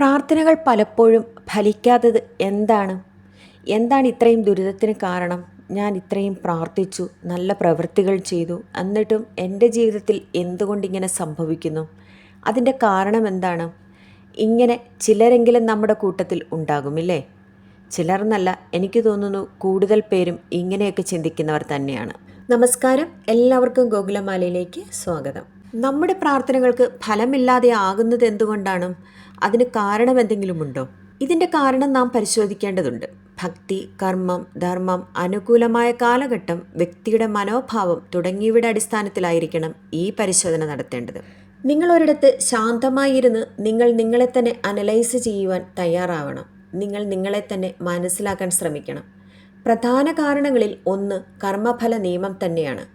പ്രാർത്ഥനകൾ പലപ്പോഴും ഫലിക്കാത്തത് എന്താണ്? എന്താണ് ഇത്രയും ദുരിതത്തിന് കാരണം? ഞാൻ ഇത്രയും പ്രാർത്ഥിച്ചു നല്ല പ്രവൃത്തികൾ ചെയ്തു എന്നിട്ടും എന്റെ ജീവിതത്തിൽ എന്തുകൊണ്ടിങ്ങനെ സംഭവിക്കുന്നു? അതിന്റെ കാരണം എന്താണ്? ഇങ്ങനെ ചിലരെങ്കിലും നമ്മുടെ കൂട്ടത്തിൽ ഉണ്ടാകുമില്ലേ ചിലർന്നല്ല എനിക്ക് തോന്നുന്നു കൂടുതൽ പേരും ഇങ്ങനെയൊക്കെ ചിന്തിക്കുന്നവർ തന്നെയാണ്. നമസ്കാരം. എല്ലാവർക്കും ഗോകുലമാലയിലേക്ക് സ്വാഗതം. നമ്മുടെ പ്രാർത്ഥനകൾക്ക് ഫലമില്ലാതെ ആകുന്നത് എന്തുകൊണ്ടാണ്? അതിന് കാരണം എന്തെങ്കിലുമുണ്ടോ? ഇതിന്റെ കാരണം നാം പരിശോധിക്കേണ്ടതുണ്ട്. ഭക്തി കർമ്മം ധർമ്മം അനുകൂലമായ കാലഘട്ടം വ്യക്തിയുടെ മനോഭാവം തുടങ്ങിയവയുടെ അടിസ്ഥാനത്തിലായിരിക്കണം ഈ പരിശോധന നടത്തേണ്ടത്. നിങ്ങൾ ഒരിടത്ത് ശാന്തമായിരുന്ന് നിങ്ങൾ നിങ്ങളെ തന്നെ അനലൈസ് ചെയ്യുവാൻ തയ്യാറാവണം. നിങ്ങൾ നിങ്ങളെ തന്നെ മനസ്സിലാക്കാൻ ശ്രമിക്കണം. പ്രധാന കാരണങ്ങളിൽ ഒന്ന് കർമ്മഫല നിയമം തന്നെയാണ്.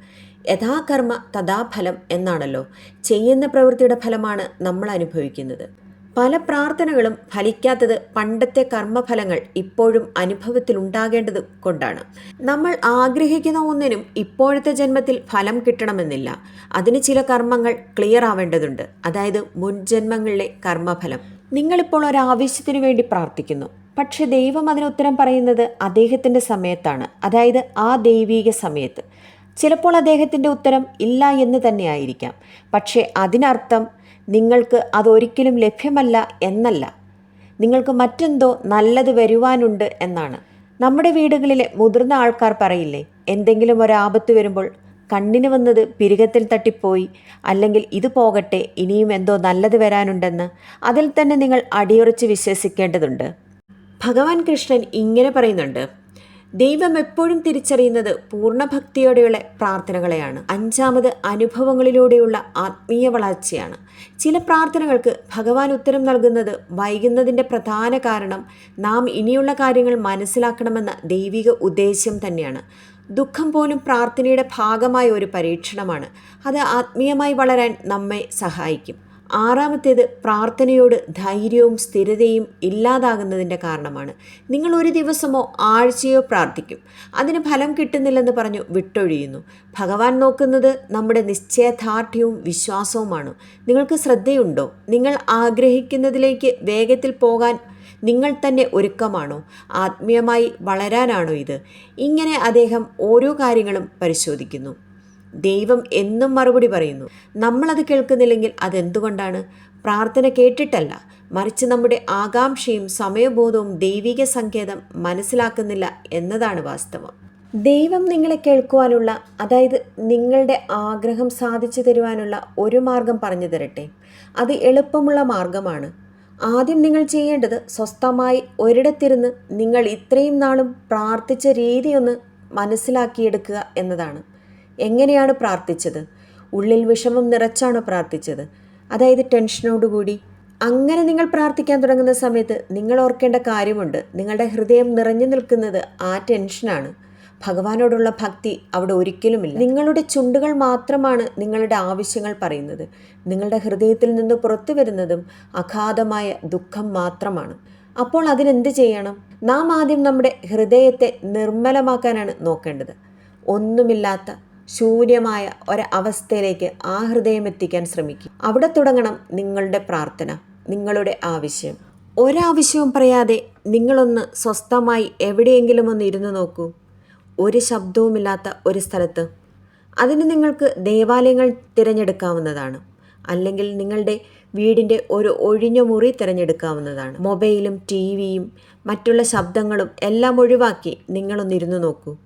യഥാകർമ്മ തഥാഫലം എന്നാണല്ലോ. ചെയ്യുന്ന പ്രവൃത്തിയുടെ ഫലമാണ് നമ്മൾ അനുഭവിക്കുന്നത്. പല പ്രാർത്ഥനകളും ഫലിക്കാത്തത് പണ്ടത്തെ കർമ്മഫലങ്ങൾ ഇപ്പോഴും അനുഭവത്തിൽ ഉണ്ടാകേണ്ടത് കൊണ്ടാണ്. നമ്മൾ ആഗ്രഹിക്കുന്ന ഒന്നിനും ഇപ്പോഴത്തെ ജന്മത്തിൽ ഫലം കിട്ടണമെന്നില്ല. അതിന് ചില കർമ്മങ്ങൾ ക്ലിയർ ആവേണ്ടതുണ്ട്. അതായത് മുൻജന്മങ്ങളിലെ കർമ്മഫലം. നിങ്ങളിപ്പോൾ ഒരാവശ്യത്തിനു വേണ്ടി പ്രാർത്ഥിക്കുന്നു. പക്ഷെ ദൈവം അതിന് ഉത്തരം പറയുന്നത് അദ്ദേഹത്തിന്റെ സമയത്താണ്. അതായത് ആ ദൈവീക സമയത്ത്. ചിലപ്പോൾ അദ്ദേഹത്തിന്റെ ഉത്തരം ഇല്ല എന്ന് തന്നെയായിരിക്കാം പക്ഷേ അതിനർത്ഥം നിങ്ങൾക്ക് അതൊരിക്കലും ലഭ്യമല്ല എന്നല്ല. നിങ്ങൾക്ക് മറ്റെന്തോ നല്ലത് വരുവാനുണ്ട് എന്നാണ്. നമ്മുടെ വീടുകളിലെ മുതിർന്ന ആൾക്കാർ പറയില്ലേ എന്തെങ്കിലും ഒരാപത്ത് വരുമ്പോൾ കണ്ണിന് വന്നത് പിരികത്തിൽ തട്ടിപ്പോയി അല്ലെങ്കിൽ ഇത് പോകട്ടെ ഇനിയും എന്തോ നല്ലത് വരാനുണ്ടെന്ന് അതിൽ തന്നെ നിങ്ങൾ അടിയുറച്ച് വിശ്വസിക്കേണ്ടതുണ്ട്. ഭഗവാൻ കൃഷ്ണൻ ഇങ്ങനെ പറയുന്നുണ്ട് ദൈവം എപ്പോഴും തിരിച്ചറിയുന്നത് പൂർണ ഭക്തിയോടെയുള്ള പ്രാർത്ഥനകളെയാണ്. അഞ്ചാമത് അനുഭവങ്ങളിലൂടെയുള്ള ആത്മീയ വളർച്ചയാണ്. ചില പ്രാർത്ഥനകൾക്ക് ഭഗവാൻ ഉത്തരം നൽകുന്നത് വൈകുന്നതിന്റെ പ്രധാന കാരണം നാം ഇനിയുള്ള കാര്യങ്ങൾ മനസ്സിലാക്കണമെന്ന ദൈവിക ഉദ്ദേശ്യം തന്നെയാണ്. ദുഃഖം പോലും പ്രാർത്ഥനയുടെ ഭാഗമായ ഒരു പരീക്ഷണമാണ്. അത് ആത്മീയമായി വളരാൻ നമ്മെ സഹായിക്കും. ആറാമത്തേത് പ്രാർത്ഥനയോട് ധൈര്യവും സ്ഥിരതയും ഇല്ലാതാകുന്നതിന്റെ കാരണമാണ്. നിങ്ങൾ ഒരു ദിവസമോ ആഴ്ചയോ പ്രാർത്ഥിക്കും. അതിന് ഫലം കിട്ടുന്നില്ലെന്ന് പറഞ്ഞു വിട്ടൊഴിയുന്നു. ഭഗവാൻ നോക്കുന്നത് നമ്മുടെ നിശ്ചയദാർഢ്യവും വിശ്വാസവുമാണ്. നിങ്ങൾക്ക് ശ്രദ്ധയുണ്ടോ? നിങ്ങൾ ആഗ്രഹിക്കുന്നതിലേക്ക് വേഗത്തിൽ പോകാൻ നിങ്ങൾ തന്നെ ഒരുക്കമാണോ? ആത്മീയമായി വളരാനാണോ ഇത്? ഇങ്ങനെ അദ്ദേഹം ഓരോ കാര്യങ്ങളും പരിശോധിക്കുന്നു. ദൈവം എന്നും മറുപടി പറയുന്നു. നമ്മളത് കേൾക്കുന്നില്ലെങ്കിൽ അതെന്തുകൊണ്ടാണ്? പ്രാർത്ഥന കേട്ടിട്ടല്ല. മറിച്ച് നമ്മുടെ ആകാംക്ഷയും സമയബോധവും ദൈവിക സങ്കേതം മനസ്സിലാക്കുന്നില്ല എന്നതാണ് വാസ്തവം. ദൈവം നിങ്ങളെ കേൾക്കുവാനുള്ള അതായത് നിങ്ങളുടെ ആഗ്രഹം സാധിച്ചു തരുവാനുള്ള ഒരു മാർഗം പറഞ്ഞു തരട്ടെ. അത് എളുപ്പമുള്ള മാർഗമാണ്. ആദ്യം നിങ്ങൾ ചെയ്യേണ്ടത് സ്വസ്ഥമായി ഒരിടത്തിരുന്ന് നിങ്ങൾ ഇത്രയും നാളും പ്രാർത്ഥിച്ച രീതിയൊന്ന് മനസ്സിലാക്കിയെടുക്കുക എന്നതാണ്. എങ്ങനെയാണ് പ്രാർത്ഥിച്ചത്? ഉള്ളിൽ വിഷമം നിറച്ചാണ് പ്രാർത്ഥിച്ചത്? അതായത് ടെൻഷനോടുകൂടി. അങ്ങനെ നിങ്ങൾ പ്രാർത്ഥിക്കാൻ തുടങ്ങുന്ന സമയത്ത് നിങ്ങൾ ഓർക്കേണ്ട കാര്യമുണ്ട്. നിങ്ങളുടെ ഹൃദയം നിറഞ്ഞു നിൽക്കുന്നത് ആ ടെൻഷനാണ്. ഭഗവാനോടുള്ള ഭക്തി അവിടെ ഒരിക്കലുമില്ല. നിങ്ങളുടെ ചുണ്ടുകൾ മാത്രമാണ് നിങ്ങളുടെ ആവശ്യങ്ങൾ പറയുന്നത്. നിങ്ങളുടെ ഹൃദയത്തിൽ നിന്ന് പുറത്തു വരുന്നതും അഗാധമായ ദുഃഖം മാത്രമാണ്. അപ്പോൾ അതിനെന്ത് ചെയ്യണം? നാം ആദ്യം നമ്മുടെ ഹൃദയത്തെ നിർമ്മലമാക്കാനാണ് നോക്കേണ്ടത്. ഒന്നുമില്ലാത്ത ശൂന്യമായ ഒരവസ്ഥയിലേക്ക് ആ ഹൃദയം എത്തിക്കാൻ ശ്രമിക്കും. അവിടെ തുടങ്ങണം നിങ്ങളുടെ പ്രാർത്ഥന നിങ്ങളുടെ ആവശ്യം. ഒരാവശ്യവും പറയാതെ നിങ്ങളൊന്ന് സ്വസ്ഥമായി എവിടെയെങ്കിലും ഒന്ന് ഇരുന്ന് നോക്കൂ. ഒരു ശബ്ദവുമില്ലാത്ത ഒരു സ്ഥലത്ത്. അതിന് നിങ്ങൾക്ക് ദേവാലയങ്ങൾ തിരഞ്ഞെടുക്കാവുന്നതാണ്. അല്ലെങ്കിൽ നിങ്ങളുടെ വീടിന്റെ ഒരു ഒഴിഞ്ഞ മുറി തിരഞ്ഞെടുക്കാവുന്നതാണ്. മൊബൈലും ടി വിയും മറ്റുള്ള ശബ്ദങ്ങളും എല്ലാം ഒഴിവാക്കി നിങ്ങളൊന്നിരുന്ന് നോക്കൂ.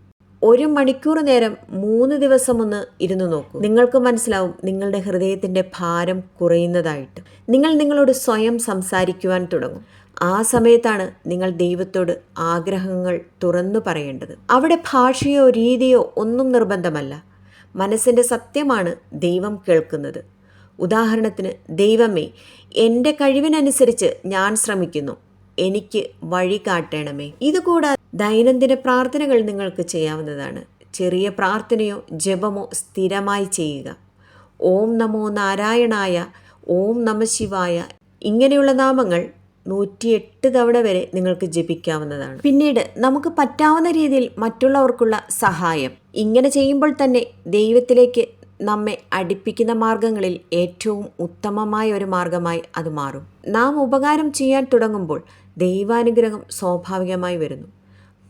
ഒരു മണിക്കൂർ നേരം മൂന്ന് ദിവസം ഒന്ന് ഇരുന്നു നോക്കൂ. നിങ്ങൾക്ക് മനസ്സിലാവും നിങ്ങളുടെ ഹൃദയത്തിന്റെ ഭാരം കുറയുന്നതായിട്ട്. നിങ്ങൾ നിങ്ങളോട് സ്വയം സംസാരിക്കുവാൻ തുടങ്ങും. ആ സമയത്താണ് നിങ്ങൾ ദൈവത്തോട് ആഗ്രഹങ്ങൾ തുറന്നു പറയേണ്ടത്. അവിടെ ഭാഷയോ രീതിയോ ഒന്നും നിർബന്ധമല്ല. മനസ്സിന്റെ സത്യമാണ് ദൈവം കേൾക്കുന്നത്. ഉദാഹരണത്തിന് ദൈവമേ എന്റെ കഴിവിനനുസരിച്ച് ഞാൻ ശ്രമിക്കുന്നു. എനിക്ക് വഴി കാട്ടണമേ. ഇതുകൂടാതെ ദൈനംദിന പ്രാർത്ഥനകൾ നിങ്ങൾക്ക് ചെയ്യാവുന്നതാണ്. ചെറിയ പ്രാർത്ഥനയോ ജപമോ സ്ഥിരമായി ചെയ്യുക. ഓം നമോ നാരായണായ ഓം നമ ശിവായ ഇങ്ങനെയുള്ള നാമങ്ങൾ നൂറ്റിയെട്ട് തവണ വരെ നിങ്ങൾക്ക് ജപിക്കാവുന്നതാണ്. പിന്നീട് നമുക്ക് പറ്റാവുന്ന രീതിയിൽ മറ്റുള്ളവർക്കുള്ള സഹായം. ഇങ്ങനെ ചെയ്യുമ്പോൾ തന്നെ ദൈവത്തിലേക്ക് നമ്മെ അടുപ്പിക്കുന്ന മാർഗങ്ങളിൽ ഏറ്റവും ഉത്തമമായ ഒരു മാർഗമായി അത് മാറും. നാം ഉപകാരം ചെയ്യാൻ തുടങ്ങുമ്പോൾ ദൈവാനുഗ്രഹം സ്വാഭാവികമായി വരുന്നു.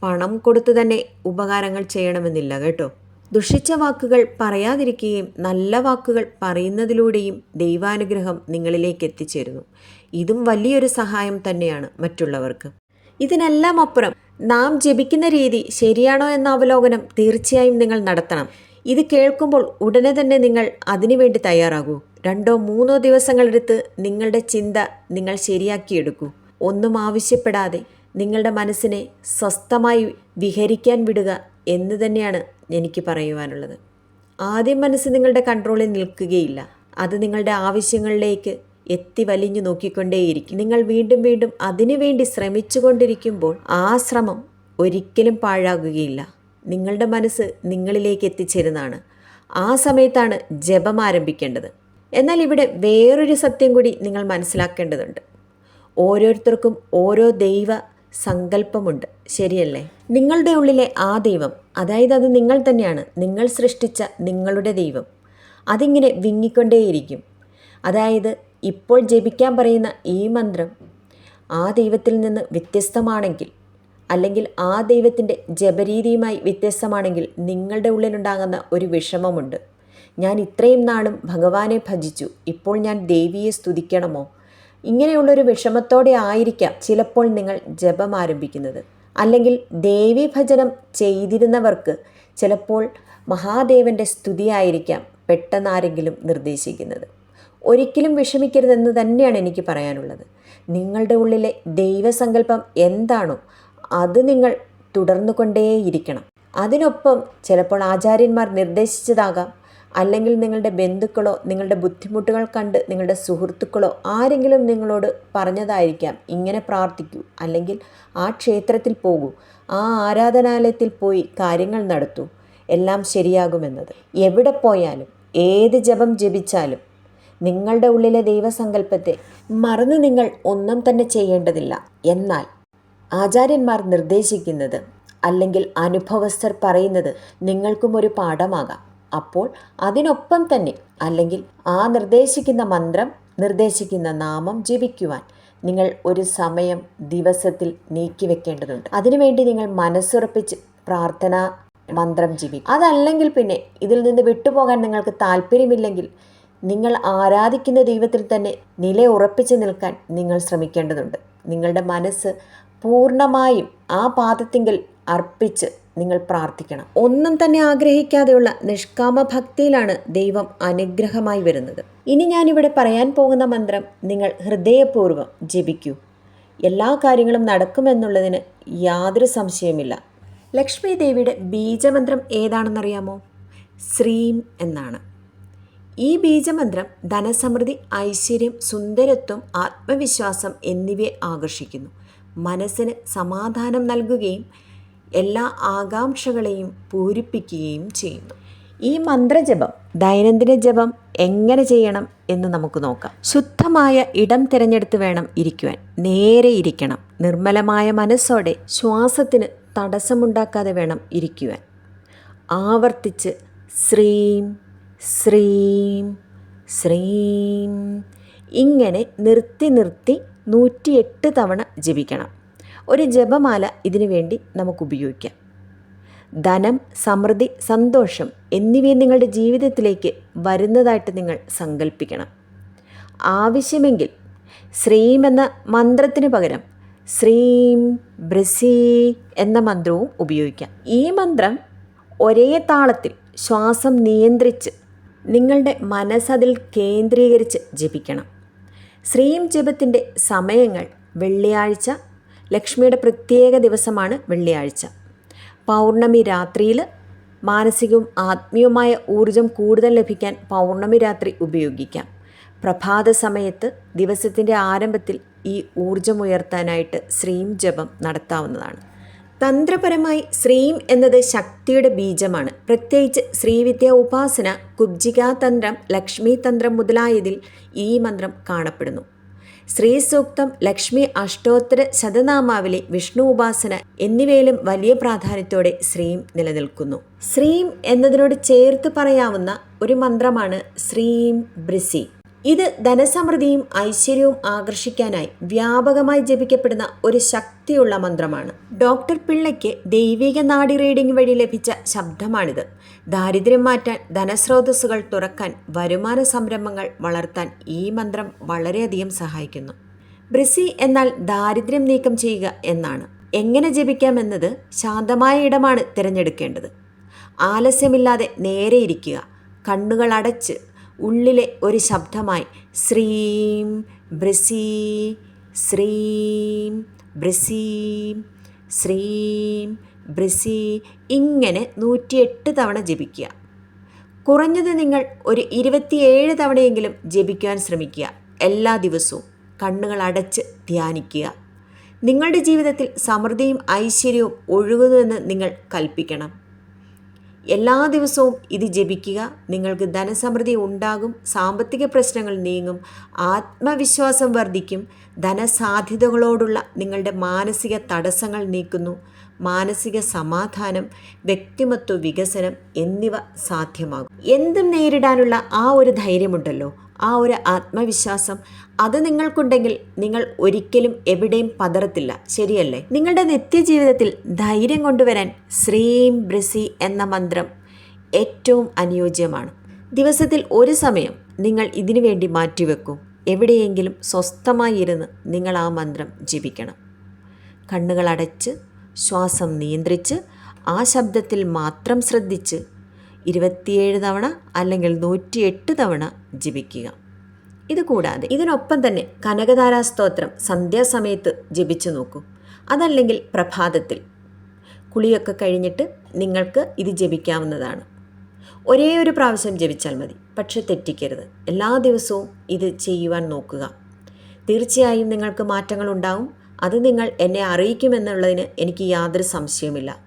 പണം കൊടുത്തു തന്നെ ഉപകാരങ്ങൾ ചെയ്യണമെന്നില്ല കേട്ടോ. ദുഷിച്ച വാക്കുകൾ പറയാതിരിക്കുകയും നല്ല വാക്കുകൾ പറയുന്നതിലൂടെയും ദൈവാനുഗ്രഹം നിങ്ങളിലേക്ക് എത്തിച്ചേരുന്നു. ഇതും വലിയൊരു സഹായം തന്നെയാണ് മറ്റുള്ളവർക്ക്. ഇതിനെല്ലാം അപ്പുറം നാം ജപിക്കുന്ന രീതി ശരിയാണോ എന്ന അവലോകനം തീർച്ചയായും നിങ്ങൾ നടത്തണം. ഇത് കേൾക്കുമ്പോൾ ഉടനെ തന്നെ നിങ്ങൾ അതിനുവേണ്ടി തയ്യാറാകൂ. രണ്ടോ മൂന്നോ ദിവസങ്ങളെടുത്ത് നിങ്ങളുടെ ചിന്ത നിങ്ങൾ ശരിയാക്കിയെടുക്കൂ. ഒന്നും ആവശ്യപ്പെടാതെ നിങ്ങളുടെ മനസ്സിനെ സ്വസ്ഥമായി വിഹരിക്കാൻ വിടുക എന്ന് തന്നെയാണ് എനിക്ക് പറയുവാനുള്ളത്. ആദ്യം മനസ്സ് നിങ്ങളുടെ കൺട്രോളിൽ നിൽക്കുകയില്ല. അത് നിങ്ങളുടെ ആവശ്യങ്ങളിലേക്ക് എത്തി വലിഞ്ഞു നോക്കിക്കൊണ്ടേയിരിക്കും. നിങ്ങൾ വീണ്ടും വീണ്ടും അതിനുവേണ്ടി ശ്രമിച്ചുകൊണ്ടിരിക്കുമ്പോൾ ആ ശ്രമം ഒരിക്കലും പാഴാകുകയില്ല. നിങ്ങളുടെ മനസ്സ് നിങ്ങളിലേക്ക് എത്തിച്ചേരുന്നതാണ്. ആ സമയത്താണ് ജപം ആരംഭിക്കേണ്ടത്. എന്നാൽ ഇവിടെ വേറൊരു സത്യം കൂടി നിങ്ങൾ മനസ്സിലാക്കേണ്ടതുണ്ട്. ഓരോരുത്തർക്കും ഓരോ ദൈവ സങ്കല്പമുണ്ട്. ശരിയല്ലേ? നിങ്ങളുടെ ഉള്ളിലെ ആ ദൈവം അതായത് അത് നിങ്ങൾ തന്നെയാണ് നിങ്ങൾ സൃഷ്ടിച്ച നിങ്ങളുടെ ദൈവം അതിങ്ങനെ വിങ്ങിക്കൊണ്ടേയിരിക്കും. അതായത് ഇപ്പോൾ ജപിക്കാൻ പറയുന്ന ഈ മന്ത്രം ആ ദൈവത്തിൽ നിന്ന് വ്യത്യസ്തമാണെങ്കിൽ അല്ലെങ്കിൽ ആ ദൈവത്തിന്റെ ജപരീതിയുമായി വ്യത്യസ്തമാണെങ്കിൽ നിങ്ങളുടെ ഉള്ളിലുണ്ടാകുന്ന ഒരു വിഷമമുണ്ട്. ഞാൻ ഇത്രയും നാളും ഭഗവാനെ ഭജിച്ചു ഇപ്പോൾ ഞാൻ ദേവിയെ സ്തുതിക്കണമോ? ഇങ്ങനെയുള്ളൊരു വിഷമത്തോടെ ആയിരിക്കാം ചിലപ്പോൾ നിങ്ങൾ ജപം ആരംഭിക്കുന്നത്. അല്ലെങ്കിൽ ദേവി ഭജനം ചെയ്തിരുന്നവർക്ക് ചിലപ്പോൾ മഹാദേവന്റെ സ്തുതിയായിരിക്കാം പെട്ടെന്നാരെങ്കിലും നിർദ്ദേശിക്കുന്നത്. ഒരിക്കലും വിഷമിക്കരുതെന്ന് തന്നെയാണ് എനിക്ക് പറയാനുള്ളത്. നിങ്ങളുടെ ഉള്ളിലെ ദൈവസങ്കല്പം എന്താണോ അത് നിങ്ങൾ തുടർന്നു കൊണ്ടേയിരിക്കണം അതിനൊപ്പം ചിലപ്പോൾ ആചാര്യന്മാർ നിർദ്ദേശിച്ചതാകാം അല്ലെങ്കിൽ നിങ്ങളുടെ ബന്ധുക്കളോ നിങ്ങളുടെ ബുദ്ധിമുട്ടുകൾ കണ്ട് നിങ്ങളുടെ സുഹൃത്തുക്കളോ ആരെങ്കിലും നിങ്ങളോട് പറഞ്ഞതായിരിക്കാം ഇങ്ങനെ പ്രാർത്ഥിക്കൂ അല്ലെങ്കിൽ ആ ക്ഷേത്രത്തിൽ പോകൂ ആ ആരാധനാലയത്തിൽ പോയി കാര്യങ്ങൾ നടത്തൂ എല്ലാം ശരിയാകുമെന്നത്. എവിടെ പോയാലും ഏത് ജപം ജപിച്ചാലും നിങ്ങളുടെ ഉള്ളിലെ ദൈവസങ്കല്പത്തെ മറന്ന് നിങ്ങൾ ഒന്നും തന്നെ ചെയ്യേണ്ടതില്ല. എന്നാൽ ആചാര്യന്മാർ നിർദ്ദേശിക്കുന്നത് അല്ലെങ്കിൽ അനുഭവസ്ഥർ പറയുന്നത് നിങ്ങൾക്കും ഒരു പാഠമാകാം. അപ്പോൾ അതിനൊപ്പം തന്നെ അല്ലെങ്കിൽ ആ നിർദ്ദേശിക്കുന്ന മന്ത്രം നിർദ്ദേശിക്കുന്ന നാമം ജപിക്കുവാൻ നിങ്ങൾ ഒരു സമയം ദിവസത്തിൽ നീക്കി നീക്കിവെക്കേണ്ടതുണ്ട് അതിനുവേണ്ടി നിങ്ങൾ മനസ്സുറപ്പിച്ച് പ്രാർത്ഥന മന്ത്രം ജപി അതല്ലെങ്കിൽ പിന്നെ ഇതിൽ നിന്ന് വിട്ടുപോകാൻ നിങ്ങൾക്ക് താല്പര്യമില്ലെങ്കിൽ നിങ്ങൾ ആരാധിക്കുന്ന ദൈവത്തിൽ തന്നെ നില ഉറപ്പിച്ച് നിൽക്കാൻ നിങ്ങൾ ശ്രമിക്കേണ്ടതുണ്ട്. നിങ്ങളുടെ മനസ്സ് പൂർണമായും ആ പാദത്തിങ്കിൽ അർപ്പിച്ച് നിങ്ങൾ പ്രാർത്ഥിക്കണം. ഒന്നും തന്നെ ആഗ്രഹിക്കാതെയുള്ള നിഷ്കാമ ഭക്തിയിലാണ് ദൈവം അനുഗ്രഹമായി വരുന്നത്. ഇനി ഞാനിവിടെ പറയാൻ പോകുന്ന മന്ത്രം നിങ്ങൾ ഹൃദയപൂർവം ജപിക്കൂ. എല്ലാ കാര്യങ്ങളും നടക്കുമെന്നുള്ളതിന് യാതൊരു സംശയമില്ല ലക്ഷ്മി ദേവിയുടെ ബീജമന്ത്രം ഏതാണെന്നറിയാമോ? ശ്രീം എന്നാണ്. ഈ ബീജമന്ത്രം ധനസമൃദ്ധി ഐശ്വര്യം സുന്ദരത്വം ആത്മവിശ്വാസം എന്നിവയെ ആകർഷിക്കുന്നു. മനസ്സിന് സമാധാനം നൽകുകയും എല്ലാ ആകാംക്ഷകളെയും പൂരിപ്പിക്കുകയും ചെയ്യുന്നു. ഈ മന്ത്രജപം ദൈനംദിന ജപം എങ്ങനെ ചെയ്യണം എന്ന് നമുക്ക് നോക്കാം. ശുദ്ധമായ ഇടം തിരഞ്ഞെടുത്ത് വേണം ഇരിക്കുവാൻ. നേരെ ഇരിക്കണം. നിർമ്മലമായ മനസ്സോടെ ശ്വാസത്തിന് തടസ്സമുണ്ടാക്കാതെ വേണം ഇരിക്കുവാൻ. ആവർത്തിച്ച് ശ്രീം ശ്രീം ശ്രീം. ഇങ്ങനെ നിർത്തി നിർത്തി നൂറ്റിയെട്ട് തവണ ജപിക്കണം. ഒരു ജപമാല ഇതിനു വേണ്ടി നമുക്ക് ഉപയോഗിക്കാം ധനം സമൃദ്ധി സന്തോഷം എന്നിവയെ നിങ്ങളുടെ ജീവിതത്തിലേക്ക് വരുന്നതായിട്ട് നിങ്ങൾ സങ്കല്പിക്കണം ആവശ്യമെങ്കിൽ ശ്രീം എന്ന മന്ത്രത്തിന് പകരം ശ്രീം ബ്രസീ എന്ന മന്ത്രവും ഉപയോഗിക്കാം. ഈ മന്ത്രം ഒരേ താളത്തിൽ ശ്വാസം നിയന്ത്രിച്ച് നിങ്ങളുടെ മനസ്സതിൽ കേന്ദ്രീകരിച്ച് ജപിക്കണം. ശ്രീം ജപത്തിന്റെ സമയങ്ങൾ വെള്ളിയാഴ്ച ലക്ഷ്മിയുടെ പ്രത്യേക ദിവസമാണ് വെള്ളിയാഴ്ച. പൗർണമി രാത്രിയിൽ മാനസികവും ആത്മീയവുമായ ഊർജം കൂടുതൽ ലഭിക്കാൻ പൗർണമി രാത്രി ഉപയോഗിക്കാം. പ്രഭാത സമയത്ത് ദിവസത്തിന്റെ ആരംഭത്തിൽ ഈ ഊർജമുയർത്താനായിട്ട് ശ്രീം ജപം നടത്താവുന്നതാണ്. തന്ത്രപരമായി ശ്രീം എന്നത് ശക്തിയുടെ ബീജമാണ്. പ്രത്യേകിച്ച് ശ്രീവിദ്യ ഉപാസന കുബ്ജികാ തന്ത്രം ലക്ഷ്മി തന്ത്രം മുതലായതിൽ ഈ മന്ത്രം കാണപ്പെടുന്നു. ശ്രീ സൂക്തം ലക്ഷ്മി അഷ്ടോത്തര ശതനാമാവലി വിഷ്ണു ഉപാസന എന്നിവയിലും വലിയ പ്രാധാന്യത്തോടെ ശ്രീം നിലനിൽക്കുന്നു. ശ്രീം എന്നതിനോട് ചേർത്ത് പറയാവുന്ന ഒരു മന്ത്രമാണ് ശ്രീം ബ്രിസി. ഇത് ധനസമൃദ്ധിയും ഐശ്വര്യവും ആകർഷിക്കാനായി വ്യാപകമായി ജപിക്കപ്പെടുന്ന ഒരു ശക്തിയുള്ള മന്ത്രമാണ്. ഡോക്ടർ പിള്ളയ്ക്ക് ദൈവിക നാഡി റീഡിംഗ് വഴി ലഭിച്ച ശബ്ദമാണിത്. ദാരിദ്ര്യം മാറ്റാൻ ധനസ്രോതസ്സുകൾ തുറക്കാൻ വരുമാന സംരംഭങ്ങൾ വളർത്താൻ ഈ മന്ത്രം വളരെയധികം സഹായിക്കുന്നു. ബ്രിസി എന്നാൽ ദാരിദ്ര്യം നീക്കം ചെയ്യുക എന്നാണ്. എങ്ങനെ ജപിക്കാമെന്നത് ശാന്തമായ ഇടമാണ് തിരഞ്ഞെടുക്കേണ്ടത്. ആലസ്യമില്ലാതെ നേരെ ഇരിക്കുക കണ്ണുകൾ അടച്ച് ഉള്ളിലെ ഒരു ശബ്ദമായി ശ്രീം ബ്രസീ ശ്രീം ബ്രസീം ശ്രീം ബ്രസീ ഇങ്ങനെ നൂറ്റിയെട്ട് തവണ ജപിക്കുക. കുറഞ്ഞത് നിങ്ങൾ ഒരു ഇരുപത്തിയേഴ് തവണയെങ്കിലും ജപിക്കാൻ ശ്രമിക്കുക. എല്ലാ ദിവസവും കണ്ണുകൾ അടച്ച് ധ്യാനിക്കുക. നിങ്ങളുടെ ജീവിതത്തിൽ സമൃദ്ധിയും ഐശ്വര്യവും ഒഴുകുന്നുവെന്ന് നിങ്ങൾ കൽപ്പിക്കണം. എല്ലാ ദിവസവും ഇത് ജപിക്കുക. നിങ്ങൾക്ക് ധനസമൃദ്ധി ഉണ്ടാകും. സാമ്പത്തിക പ്രശ്നങ്ങൾ നീങ്ങും. ആത്മവിശ്വാസം വർദ്ധിക്കും. ധനസാധ്യതകളോടുള്ള നിങ്ങളുടെ മാനസിക തടസ്സങ്ങൾ നീക്കുന്നു. മാനസിക സമാധാനം വ്യക്തിമത്വ വികസനം എന്നിവ സാധ്യമാകും. എന്തും നേരിടാനുള്ള ആ ഒരു ധൈര്യമുണ്ടല്ലോ. ആ ഒരു ആത്മവിശ്വാസം അത് നിങ്ങൾക്കുണ്ടെങ്കിൽ നിങ്ങൾ ഒരിക്കലും എവിടെയും പതറത്തില്ല. ശരിയല്ലേ? നിങ്ങളുടെ നിത്യജീവിതത്തിൽ ധൈര്യം കൊണ്ടുവരാൻ ശ്രീം ബ്രസി എന്ന മന്ത്രം ഏറ്റവും അനുയോജ്യമാണ്. ദിവസത്തിൽ ഒരു സമയം നിങ്ങൾ ഇതിനു വേണ്ടി മാറ്റിവെക്കൂ. എവിടെയെങ്കിലും സ്വസ്ഥമായി ഇരുന്ന് നിങ്ങൾ ആ മന്ത്രം ജപിക്കണം. കണ്ണുകളടച്ച് ശ്വാസം നിയന്ത്രിച്ച് ആ ശബ്ദത്തിൽ മാത്രം ശ്രദ്ധിച്ച് ഇരുപത്തിയേഴ് തവണ അല്ലെങ്കിൽ നൂറ്റിയെട്ട് തവണ ജപിക്കുക. ഇതുകൂടാതെ ഇതിനൊപ്പം തന്നെ കനകധാരാ സ്തോത്രം സന്ധ്യാസമയത്ത് ജപിച്ചു നോക്കൂ. അതല്ലെങ്കിൽ പ്രഭാതത്തിൽ. കുളിയൊക്കെ കഴിഞ്ഞിട്ട് നിങ്ങൾക്ക് ഇത് ജപിക്കാവുന്നതാണ്. ഒരേ ഒരു പ്രാവശ്യം ജപിച്ചാൽ മതി. പക്ഷെ തെറ്റിക്കരുത്. എല്ലാ ദിവസവും ഇത് ചെയ്യുവാൻ നോക്കുക. തീർച്ചയായും നിങ്ങൾക്ക് മാറ്റങ്ങൾ ഉണ്ടാവും. അത് നിങ്ങൾ എന്നെ അറിയിക്കുമെന്നുള്ളതിന് എനിക്ക് യാതൊരു സംശയവുമില്ല.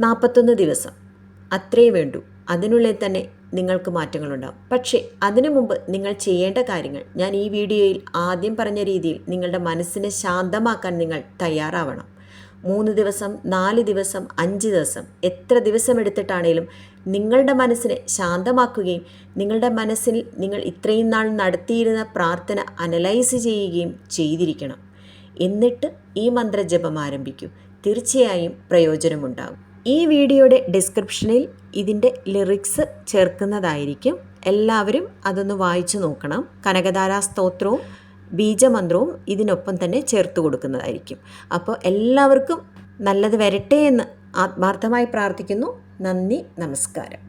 നാൽപ്പത്തൊന്ന് ദിവസം. അത്രയേ വേണ്ടൂ. അതിനുള്ളിൽ തന്നെ നിങ്ങൾക്ക് മാറ്റങ്ങളുണ്ടാവും. പക്ഷേ അതിനു മുമ്പ് നിങ്ങൾ ചെയ്യേണ്ട കാര്യങ്ങൾ ഞാൻ ഈ വീഡിയോയിൽ ആദ്യം പറഞ്ഞ രീതിയിൽ നിങ്ങളുടെ മനസ്സിനെ ശാന്തമാക്കാൻ നിങ്ങൾ തയ്യാറാവണം. മൂന്ന് ദിവസം നാല് ദിവസം അഞ്ച് ദിവസം എത്ര ദിവസം എടുത്തിട്ടാണേലും നിങ്ങളുടെ മനസ്സിനെ ശാന്തമാക്കുകയും നിങ്ങളുടെ മനസ്സിൽ നിങ്ങൾ ഇത്രയും നാൾ നടത്തിയിരുന്ന പ്രാർത്ഥന അനലൈസ് ചെയ്യുകയും ചെയ്തിരിക്കണം. എന്നിട്ട് ഈ മന്ത്രജപം ആരംഭിക്കൂ. തീർച്ചയായും പ്രയോജനമുണ്ടാകും. ഈ വീഡിയോയുടെ ഡിസ്ക്രിപ്ഷനിൽ ഇതിന്റെ ലിറിക്സ് ചേർക്കുന്നതായിരിക്കും. എല്ലാവരും അതൊന്ന് വായിച്ചു നോക്കണം. കനകധാരാ സ്തോത്രവും ബീജമന്ത്രവും ഇതിനൊപ്പം തന്നെ ചേർത്ത് കൊടുക്കുന്നതായിരിക്കും. അപ്പോൾ എല്ലാവർക്കും നല്ലത് വരട്ടെ എന്ന് ആത്മാർത്ഥമായി പ്രാർത്ഥിക്കുന്നു. നന്ദി നമസ്കാരം.